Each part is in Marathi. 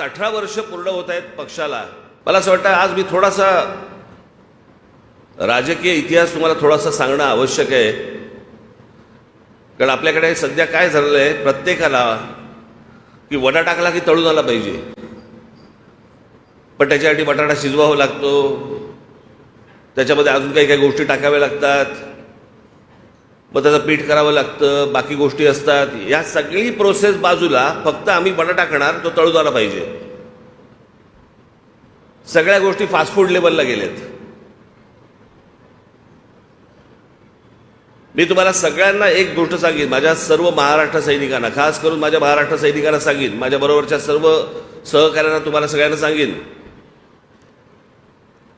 अठरा वर्ष पूर्ण होत आहेत पक्षाला. मला असं वाटतं आज मी थोडासा राजकीय इतिहास तुम्हाला थोडासा सांगणं आवश्यक आहे. कारण आपल्याकडे सध्या काय झालेलं आहे प्रत्येकाला की वडा टाकला की तळून आला पाहिजे. पण त्याच्यासाठी बटाटा शिजवावा लागतो. त्याच्यामध्ये अजून काही काही गोष्टी टाकाव्या लागतात. मग त्याचं पीठ करावं लागतं बाकी गोष्टी असतात. या सगळी प्रोसेस बाजूला फक्त आम्ही बटाटा टाकणार तो तळू झाला पाहिजे. सगळ्या गोष्टी फास्ट फूड लेवलला गेल्यात मी तुम्हाला सगळ्यांना एक गोष्ट सांगेन माझ्या सर्व महाराष्ट्र सैनिकांना खास करून माझ्या महाराष्ट्र सैनिकांना सांगेन माझ्या बरोबरच्या सर्व सहकार्यांना तुम्हाला सगळ्यांना सांगेन.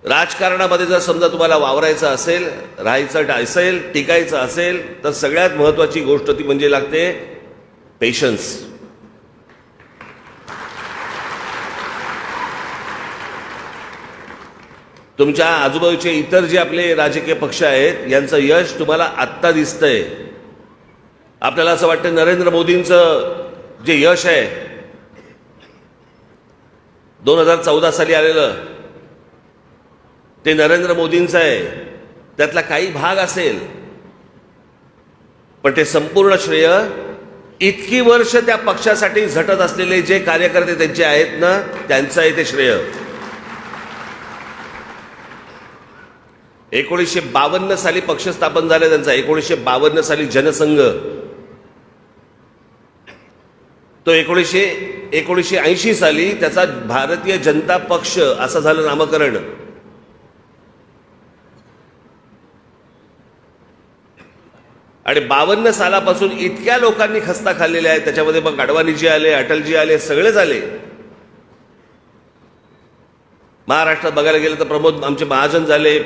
राजकारणामध्ये जर समजा तुम्हाला वावरायचं असेल राहायचं असेल टिकायचं असेल तर सगळ्यात महत्वाची गोष्ट ती म्हणजे लागते पेशन्स तुमच्या आजूबाजूचे इतर जे आपले राजकीय पक्ष आहेत यांचं यश तुम्हाला आत्ता दिसतंय. आपल्याला असं वाटतं नरेंद्र मोदींचं जे यश आहे दोन हजार चौदा साली आलेलं ते नरेंद्र मोदींचं आहे. त्यातला काही भाग असेल. पण ते संपूर्ण श्रेय इतकी वर्ष त्या पक्षासाठी झटत असलेले जे कार्यकर्ते त्यांचे आहेत ना त्यांचं आहे ते श्रेय. एकोणीसशे बावन्न साली पक्ष स्थापन झाले त्यांचा एकोणीसशे बावन्न साली जनसंघ. तो एकोणीसशे एकोणीसशे ऐंशी साली त्याचा भारतीय जनता पक्ष असं झालं नामकरण. आणि बावन्न सालापासून इतक्या लोकांनी खस्ता खाल्लेले आहेत. त्याच्यामध्ये मग अडवाणीजी आले अटलजी आले सगळेच आले. महाराष्ट्रात बघायला गेलं तर प्रमोद आमचे महाजन झाले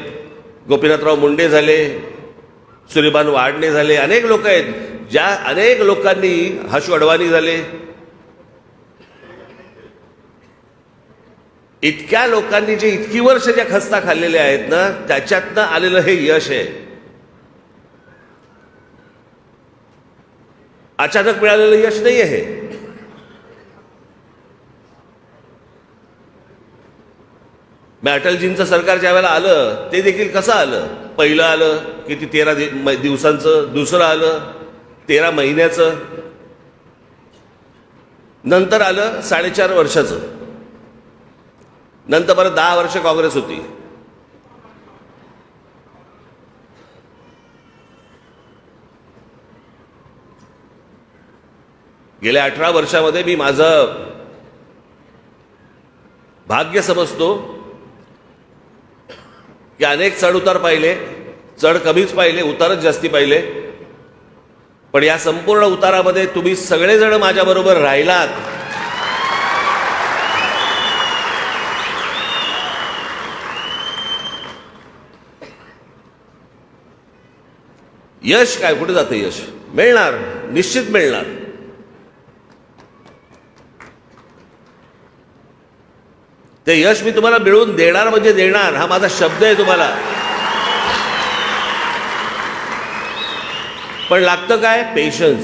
गोपीनाथराव मुंडे झाले सूर्यभान वाडणे झाले अनेक लोक आहेत. ज्या अनेक लोकांनी हशू अडवाणी झाले. इतक्या लोकांनी जे इतकी वर्ष ज्या खस्ता खाल्लेल्या आहेत ना त्याच्यातनं आलेलं हे यश आहे. अचानक मिळालेलं यश नाही आहे. मग अटलजींचं सरकार ज्या वेळेला आलं ते देखील कसं आलं? पहिलं आलं किती तेरा दिवसांचं दुसरं आलं तेरा महिन्याचं. नंतर आलं साडेचार वर्षाचं. नंतर परत दहा वर्ष काँग्रेस होती. गेल्या अठरा वर्षामध्ये मी माझं भाग्य समजतो की अनेक चढ उतार पाहिले चढ कमीच पाहिले उतारच जास्ती पाहिले. पण या संपूर्ण उतारामध्ये तुम्ही सगळेजण माझ्याबरोबर राहिलात. यश काय? कुठे जातं यश? मिळणार निश्चित मिळणार. ते यश मी तुम्हाला मिळवून देणार म्हणजे देणार. हा माझा शब्द आहे तुम्हाला. पण लागतं काय? पेशन्स